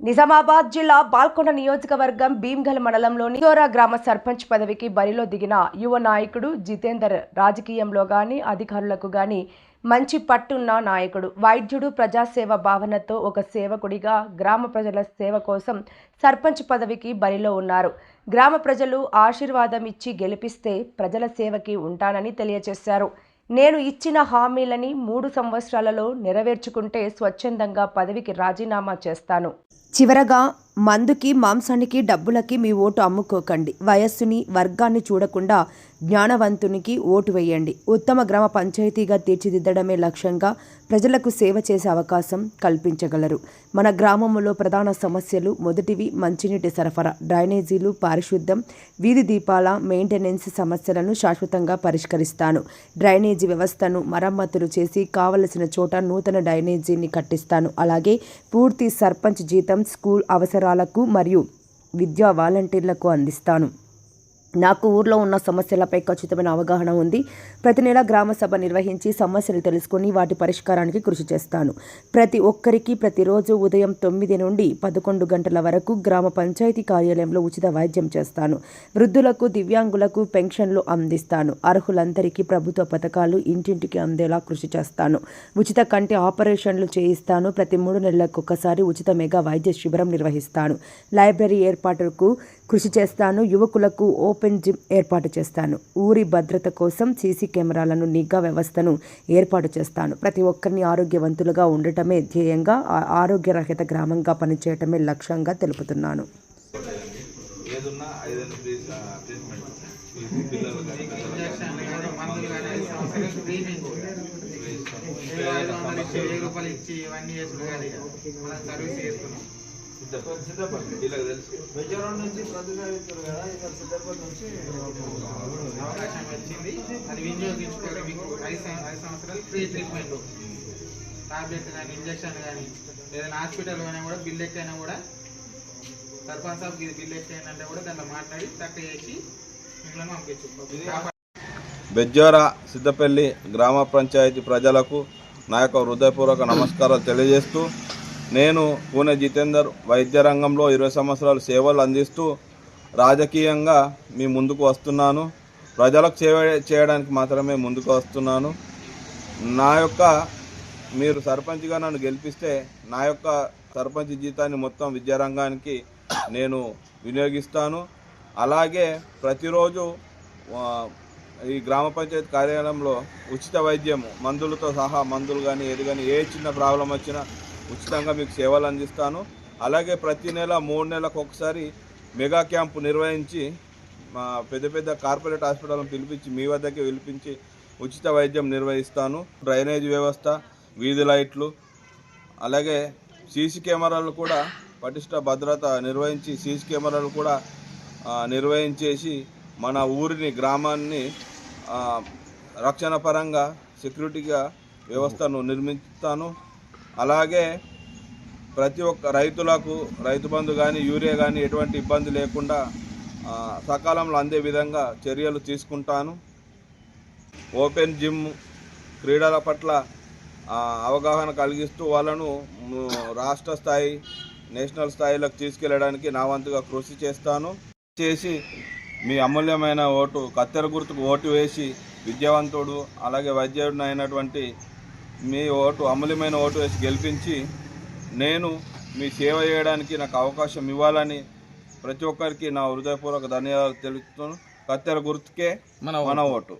నిజామాబాద్ జిల్లా బాల్కొండ నియోజకవర్గం భీమ్గల్ మండలంలోని చోరా గ్రామ సర్పంచ్ పదవికి బరిలో దిగిన యువ నాయకుడు జితేందర్ రాజకీయంలో గాని అధికారులకు గాని మంచి పట్టున్న నాయకుడు. వైద్యుడు ప్రజాసేవ భావనతో ఒక సేవకుడిగా గ్రామ ప్రజల సేవ కోసం సర్పంచ్ పదవికి బరిలో ఉన్నారు. గ్రామ ప్రజలు ఆశీర్వాదం ఇచ్చి గెలిపిస్తే ప్రజల సేవకి ఉంటానని తెలియజేశారు. నేను ఇచ్చిన హామీలని మూడు సంవత్సరాలలో నెరవేర్చుకుంటే స్వచ్ఛందంగా పదవికి రాజీనామా చేస్తాను. చివరగా మందుకి మాంసానికి డబ్బులకి మీ ఓటు అమ్ముకోకండి. వయస్సుని వర్గాన్ని చూడకుండా జ్ఞానవంతునికి ఓటు వేయండి. ఉత్తమ గ్రామ పంచాయతీగా తీర్చిదిద్దడమే లక్ష్యంగా ప్రజలకు సేవ చేసే అవకాశం కల్పించగలరు. మన గ్రామంలో ప్రధాన సమస్యలు మొదటివి మంచినీటి సరఫరా డ్రైనేజీలు పారిశుద్ధ్యం వీధి దీపాల మెయింటెనెన్స్ సమస్యలను శాశ్వతంగా పరిష్కరిస్తాను. డ్రైనేజీ వ్యవస్థను మరమ్మతులు చేసి కావలసిన చోట నూతన డ్రైనేజీని కట్టిస్తాను. అలాగే పూర్తి సర్పంచ్ జీతం స్కూల్ అవసరం అవసరాలకు మరియు విద్యా వాలంటీర్లకు అందిస్తాను. నాకు ఊర్లో ఉన్న సమస్యలపై ఖచ్చితమైన అవగాహన ఉంది. ప్రతి నెల గ్రామ సభ నిర్వహించి సమస్యలు తెలుసుకొని వాటి పరిష్కారానికి కృషి చేస్తాను. ప్రతి ఒక్కరికి ప్రతిరోజు ఉదయం తొమ్మిది నుండి పదకొండు గంటల వరకు గ్రామ పంచాయతీ కార్యాలయంలో ఉచిత వైద్యం చేస్తాను. వృద్ధులకు దివ్యాంగులకు పెన్షన్లు అందిస్తాను. అర్హులందరికీ ప్రభుత్వ పథకాలు ఇంటింటికి అందేలా కృషి చేస్తాను. ఉచిత కంటి ఆపరేషన్లు చేయిస్తాను. ప్రతి మూడు నెలలకు ఒకసారి ఉచిత మెగా వైద్య శిబిరం నిర్వహిస్తాను. లైబ్రరీ ఏర్పాటుకు కృషి చేస్తాను యువకులకు ఓపెన్ జిమ్ ఏర్పాటు చేస్తాను. ఊరి భద్రత కోసం సీసీ కెమెరాలను నిఘా వ్యవస్థను ఏర్పాటు చేస్తాను. ప్రతి ఒక్కరిని ఆరోగ్యవంతులుగా ఉండటమే ధ్యేయంగా ఆ- ఆరోగ్యరహిత గ్రామంగా పనిచేయటమే లక్ష్యంగా తెలుపుతున్నాను. ఇచ్చి ఇవన్నీ చేసుడు కాదు ఇక. మనం సర్వీస్ చేస్తున్నాం. సిద్ధపడి సిద్ధపడి. వీళ్ళకి తెలుసు. విజయవాడ నుంచి ప్రతిపాదిస్తారు కదా ఇక్కడ సిద్ధాపూర్ నుంచి అవకాశం వచ్చింది. అది వినియోగించుకోవాలి మీకు ఐదు ఐదు సంవత్సరాలు ఫ్రీ ట్రీట్మెంట్. టాబ్లెట్ కానీ ఇంజక్షన్ కానీ ఏదైనా హాస్పిటల్ పోయినా కూడా బిల్ ఎక్కైనా కూడా సర్పంచ్ సాబ్ ఇది బిల్ ఎక్కైనా కూడా దాంట్లో మాట్లాడి తక్కువ చేసి మిమ్మల్ని పంపించు. బెజ్జోర సిద్ధపల్లి గ్రామ పంచాయతీ ప్రజలకు నా యొక్క హృదయపూర్వక నమస్కారాలు తెలియజేస్తూ నేను పూణె జితేందర్ వైద్య రంగంలో ఇరవై సంవత్సరాలు సేవలు అందిస్తూ రాజకీయంగా మీ ముందుకు వస్తున్నాను. ప్రజలకు సేవ చేయడానికి మాత్రమే ముందుకు వస్తున్నాను. నా యొక్క మీరు సర్పంచ్గా నన్ను గెలిపిస్తే నా యొక్క సర్పంచ్ జీతాన్ని మొత్తం విద్యారంగానికి నేను వినియోగిస్తాను. అలాగే ప్రతిరోజు ఈ గ్రామ పంచాయతీ కార్యాలయంలో ఉచిత వైద్యం మందులతో సహా మందులు కానీ ఏది కానీ ఏ చిన్న ప్రాబ్లం వచ్చినా ఉచితంగా మీకు సేవలు అందిస్తాను. అలాగే ప్రతి నెల మూడు నెలలకు ఒకసారి మెగా క్యాంపు నిర్వహించి మా పెద్ద పెద్ద కార్పొరేట్ హాస్పిటల్ని పిలిపించి మీ వద్దకే పిలిపించి ఉచిత వైద్యం నిర్వహిస్తాను. డ్రైనేజ్ వ్యవస్థ వీధి లైట్లు అలాగే సీసీ కెమెరాలు కూడా పటిష్ట భద్రత నిర్వహించి సీసీ కెమెరాలు కూడా నిర్వహించేసి మన ఊరిని గ్రామాన్ని రక్షణ పరంగా సెక్యూరిటీగా వ్యవస్థను నిర్మిస్తాను. అలాగే ప్రతి ఒక్క రైతులకు రైతు బంధు కానీ యూరియా కానీ ఎటువంటి ఇబ్బంది లేకుండా సకాలంలో అందే విధంగా చర్యలు తీసుకుంటాను. ఓపెన్ జిమ్ క్రీడల పట్ల అవగాహన కలిగిస్తూ వాళ్ళను రాష్ట్ర స్థాయి నేషనల్ స్థాయిలోకి తీసుకెళ్ళడానికి నా వంతుగా కృషి చేస్తాను. చేసి మీ అమూల్యమైన ఓటు కత్తెర గుర్తుకు ఓటు వేసి విద్యావంతుడు అలాగే వైద్యుడు అయినటువంటి మీ ఓటు అమూల్యమైన ఓటు వేసి గెలిపించి నేను మీ సేవ చేయడానికి నాకు అవకాశం ఇవ్వాలని ప్రతి ఒక్కరికి నా హృదయపూర్వక ధన్యవాదాలు తెలుపుతున్నాను కత్తెర గుర్తుకే మన ఓటు.